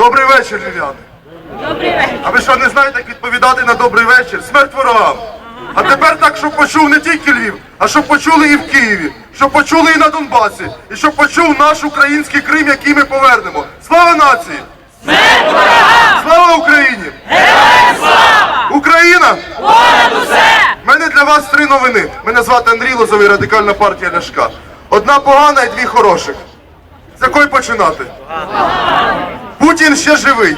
Добрий вечір, львів'яни. Добрий вечір. А ви що не знаєте, як відповідати на добрий вечір? Смерть ворогам. А тепер так, щоб почув не тільки Львів, а щоб почули і в Києві, щоб почули і на Донбасі, і щоб почув наш український Крим, який ми повернемо. Слава нації! Смерть ворогам! Слава Україні! Героям слава! Україна! Понад усе! У мене для вас три новини. Мене звати Андрій Лозовий, радикальна партія Ляшка. Одна погана і дві хороших. З якої починати? Путін ще живий.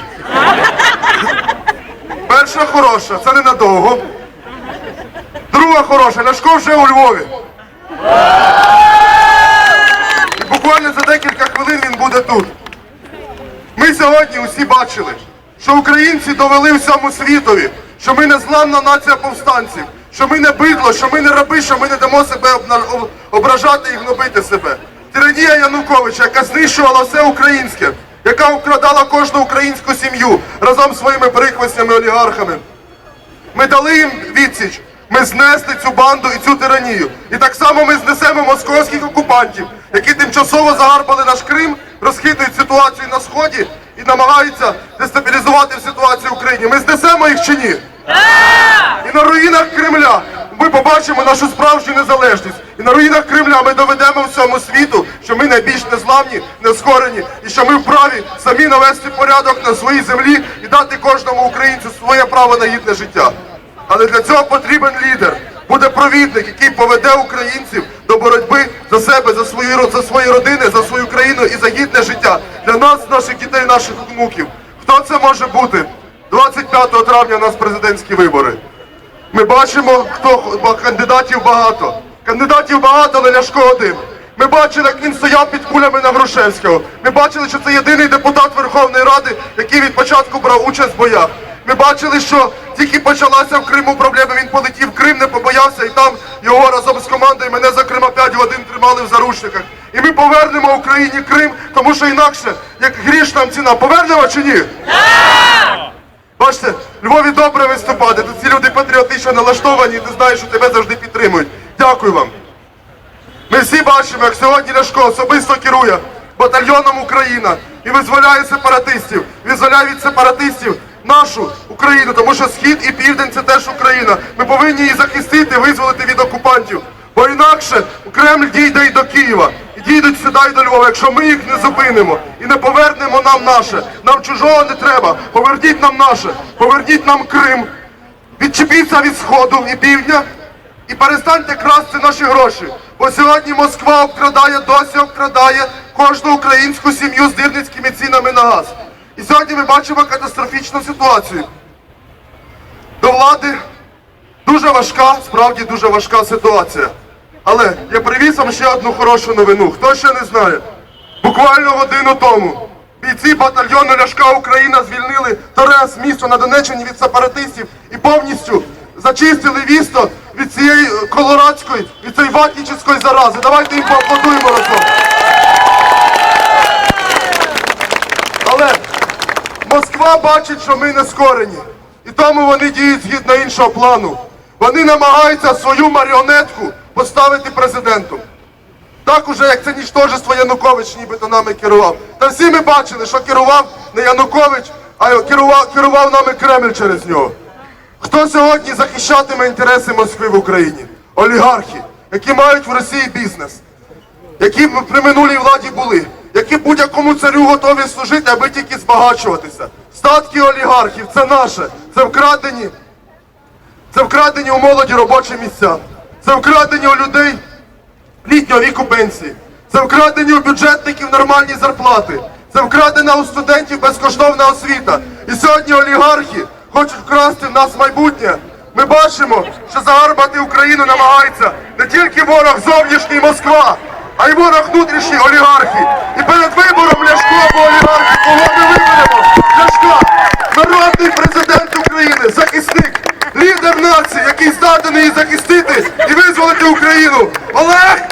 Перша хороша, це ненадовго. Друга хороша, Ляшко вже у Львові. І буквально за декілька хвилин він буде тут. Ми сьогодні усі бачили, що українці довели всьому світові, що ми незламна нація повстанців, що ми не бидло, що ми не раби, що ми не дамо себе ображати і гнобити себе. Тиранія Януковича, яка знищувала все українське, яка украдала кожну українську сім'ю разом з своїми прихвостнями олігархами. Ми дали їм відсіч. Ми знесли цю банду і цю тиранію. І так само ми знесемо московських окупантів, які тимчасово загарбали наш Крим, розхитують ситуацію на сході і намагаються дестабілізувати ситуацію в Україні. Ми знесемо їх чи ні? І на руїнах Кремля ми побачимо нашу справжню незалежність. І на руїнах Кремля ми доведемо всьому світу, що ми найбільш незламні, нескорені, і що ми вправі самі навести порядок на своїй землі і дати кожному українцю своє право на гідне життя. Але для цього потрібен лідер. Буде провідник, який поведе українців до боротьби за себе, за свої за свої родини, за свою країну і за гідне життя для нас, наших дітей, наших внуків. Хто це може бути? 25 травня у нас президентські вибори. Ми бачимо, хто кандидатів багато. Кандидатів багато, але Ляшко один. Ми бачили, як він стояв під кулями на Грушевського. Ми бачили, що це єдиний депутат Верховної Ради, який від початку брав участь в боях. Ми бачили, що тільки почалася в Криму проблема, він полетів в Крим, не побоявся, і там його разом з командою мене, зокрема, 5 годин тримали в заручниках. І ми повернемо Україні Крим, тому що інакше, як гріш нам ціна, повернемо чи ні? Бачите, Львові добре виступати. Тут ці люди патріотично налаштовані, ти знаєш, що тебе завжди підтримують. Дякую вам. Ми всі бачимо, як сьогодні Ляшко особисто керує батальйоном Україна і визволяє сепаратистів, визволяє від сепаратистів нашу Україну, тому що схід і південь це теж Україна. Ми повинні її захистити, визволити від окупантів. Бо інакше Кремль дійде і до Києва, і дійдуть сюди до Львова. Якщо ми їх не зупинимо і не повернемо нам наше, нам чужого не треба. Поверніть нам наше, поверніть нам Крим, відчепіться від сходу і півдня і перестаньте красти наші гроші. Бо сьогодні Москва обкрадає, досі обкрадає кожну українську сім'ю з дирницькими цінами на газ. І сьогодні ми бачимо катастрофічну ситуацію. До влади дуже важка, справді дуже важка ситуація. Але я привіз вам ще одну хорошу новину. Хто ще не знає? Буквально годину тому бійці батальйону Ляшка Україна звільнили Торес, місто на Донеччині від сепаратистів і повністю зачистили місто від цієї е, колорадської, від цієї ватнічської зарази. Давайте їм поаплодуємо разом. Але Москва бачить, що ми не скорені. І тому вони діють згідно іншого плану. Вони намагаються свою маріонетку поставити президентом. Так уже, як це нічтожество Янукович нібито нами керував. Та всі ми бачили, що керував не Янукович, а керував, керував нами Кремль через нього. Хто сьогодні захищатиме інтереси Москви в Україні? Олігархи, які мають в Росії бізнес, які при минулій владі були, які будь-якому царю готові служити, аби тільки збагачуватися. Статки олігархів це наше, це вкрадені, це вкрадені у молоді робочі місця, це вкрадені у людей літнього віку пенсії. Це вкрадені у бюджетників нормальні зарплати. Це вкрадена у студентів безкоштовна освіта. І сьогодні олігархи хочуть вкрасти в нас майбутнє. Ми бачимо, що загарбати Україну намагається не тільки ворог зовнішній Москва, а й ворог внутрішній олігархи. І перед вибором Ляшко або олігархи, кого ми виберемо? Ляшка, народний президент України, захисник, лідер нації, який здатний її захистити і визволити Україну. Олег!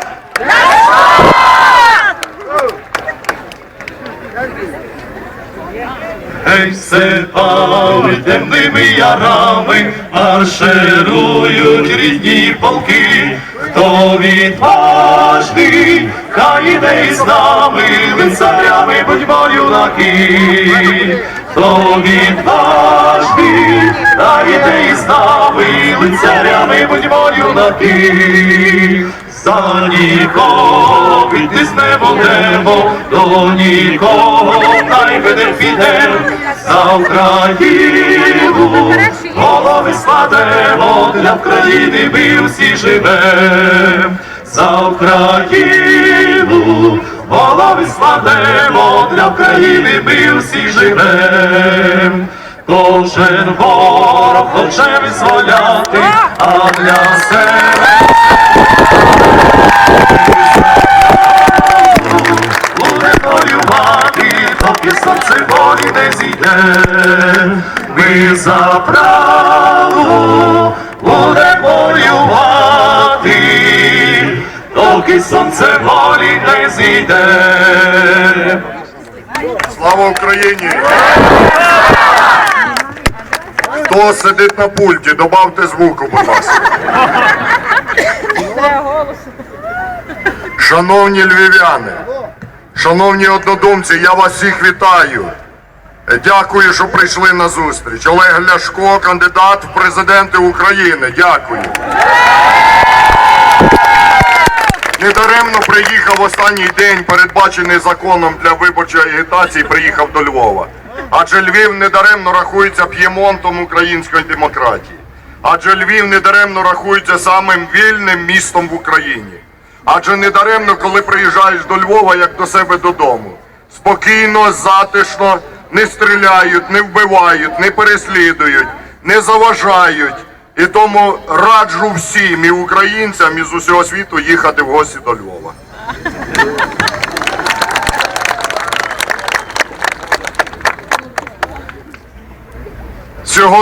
Ей, сипали темними ярами, марширують рідні полки, хто відважний, хай іде із нами, лицарями будьмо юнаки, хто відважний, хай іде із нами, лицарями будьмо юнаки, за нікого відтиснемо небо, до нікого хай веде підем, за Україну голови складемо, для України ми всі живем, за Україну голови складемо, для України ми всі живем. Кожен ворог хоче визволяти, а для себе буде воювати, поки сонце волі не зійде. Ми за право доки сонце волі не зійде. Слава Україні! Хто сидить на пульті, добавте звуку, будь ласка. Шановні львів'яни, шановні однодумці, я вас всіх вітаю. Дякую, що прийшли на зустріч. Олег Ляшко, кандидат в президенти України. Дякую. Недаремно приїхав останній день, передбачений законом для виборчої агітації, приїхав до Львова. Адже Львів недаремно рахується п'ємонтом української демократії. Адже Львів недаремно рахується самим вільним містом в Україні. Адже недаремно, коли приїжджаєш до Львова, як до себе додому. Спокійно, затишно, не стріляють, не вбивають, не переслідують, не заважають. І тому раджу всім і українцям із усього світу їхати в гості до Львова. Сьогодні